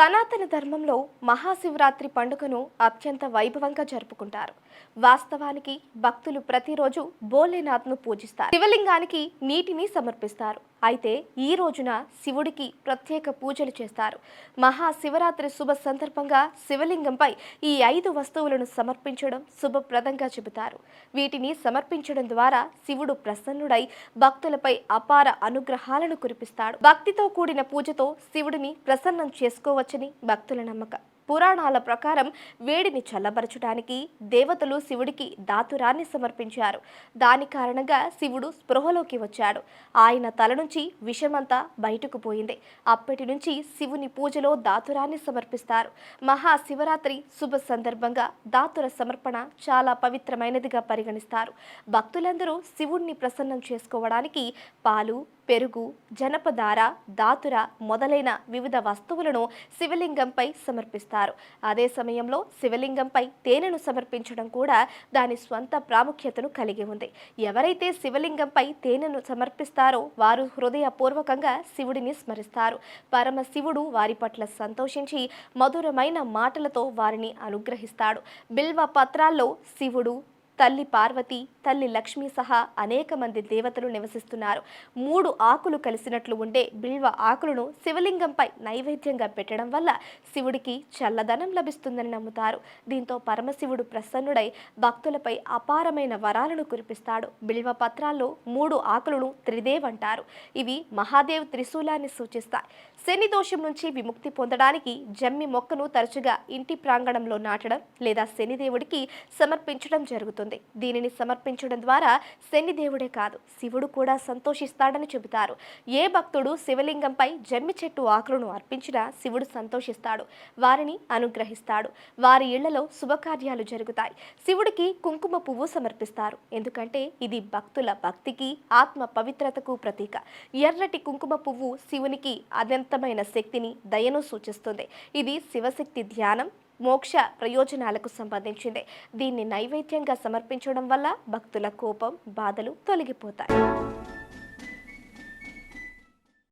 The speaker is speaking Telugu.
సనాతన ధర్మంలో మహాశివరాత్రి పండుగను అత్యంత వైభవంగా జరుపుకుంటారు. వాస్తవానికి భక్తులు ప్రతిరోజు భోలేనాథ్ను పూజిస్తారు. శివలింగానికి నీటిని సమర్పిస్తారు. అయితే ఈ రోజున శివుడికి ప్రత్యేక పూజలు చేస్తారు. మహాశివరాత్రి శుభ సందర్భంగా శివలింగంపై ఈ ఐదు వస్తువులను సమర్పించడం శుభప్రదంగా చెబుతారు. వీటిని సమర్పించడం ద్వారా శివుడు ప్రసన్నుడై భక్తులపై అపార అనుగ్రహాలను కురిపిస్తాడు. భక్తితో కూడిన పూజతో శివుడిని ప్రసన్నం చేసుకోవచ్చని భక్తుల నమ్మకం. పురాణాల ప్రకారం వేడిని చల్లబరచడానికి దేవతలు శివుడికి దాతురాన్ని సమర్పించారు. దాని కారణంగా శివుడు స్పృహలోకి వచ్చాడు. ఆయన తల నుంచి విషమంతా బయటకు పోయింది. అప్పటి నుంచి శివుని పూజలో దాతురాన్ని సమర్పిస్తారు. మహాశివరాత్రి శుభ సందర్భంగా దాతుర సమర్పణ చాలా పవిత్రమైనదిగా పరిగణిస్తారు. భక్తులందరూ శివుణ్ణి ప్రసన్నం చేసుకోవడానికి పాలు పెరుగు జనపదార దాతుర మొదలైన వివిధ వస్తువులను శివలింగంపై సమర్పిస్తారు. అదే సమయంలో శివలింగంపై తేనెను సమర్పించడం కూడా దాని స్వంత ప్రాముఖ్యతను కలిగి ఉంది. ఎవరైతే శివలింగంపై తేనెను సమర్పిస్తారో వారు హృదయపూర్వకంగా శివుడిని స్మరిస్తారు. పరమశివుడు వారి పట్ల సంతోషించి మధురమైన మాటలతో వారిని అనుగ్రహిస్తాడు. బిల్వ పత్రాల్లో శివుడు తల్లి పార్వతి తల్లి లక్ష్మి సహా అనేక మంది దేవతలు నివసిస్తున్నారు. మూడు ఆకులు కలిసినట్లు ఉండే బిల్వ ఆకులను శివలింగంపై నైవేద్యంగా పెట్టడం వల్ల శివుడికి చల్లదనం లభిస్తుందని నమ్ముతారు. దీంతో పరమశివుడు ప్రసన్నుడై భక్తులపై అపారమైన వరాలను కురిపిస్తాడు. బిల్వ పత్రాల్లో మూడు ఆకులను త్రిదేవ్ అంటారు. ఇవి మహాదేవ్ త్రిశూలాన్ని సూచిస్తాయి. శని దోషం నుంచి విముక్తి పొందడానికి జమ్మి మొక్కను తరచుగా ఇంటి ప్రాంగణంలో నాటడం లేదా శనిదేవుడికి సమర్పించడం జరుగుతుంది. దీనిని సమర్పి సమర్పించడం ద్వారా శనిదేవుడే కాదు శివుడు కూడా సంతోషిస్తాడని చెబుతారు. ఏ భక్తుడు శివలింగంపై జమ్మి చెట్టు ఆకులను అర్పించినా శివుడు సంతోషిస్తాడు వారిని అనుగ్రహిస్తాడు. వారి ఇళ్ళలో శుభకార్యాలు జరుగుతాయి. శివుడికి కుంకుమ పువ్వు సమర్పిస్తారు. ఎందుకంటే ఇది భక్తుల భక్తికి ఆత్మ పవిత్రతకు ప్రతీక. ఎర్రటి కుంకుమ పువ్వు శివునికి అనంతమైన శక్తిని దయను సూచిస్తుంది. ఇది శివశక్తి ధ్యానం మోక్ష ప్రయోజనాలకు సంబంధించింది. దీన్ని నైవేద్యంగా సమర్పించడం వల్ల భక్తుల కోపం బాధలు తొలగిపోతాయి.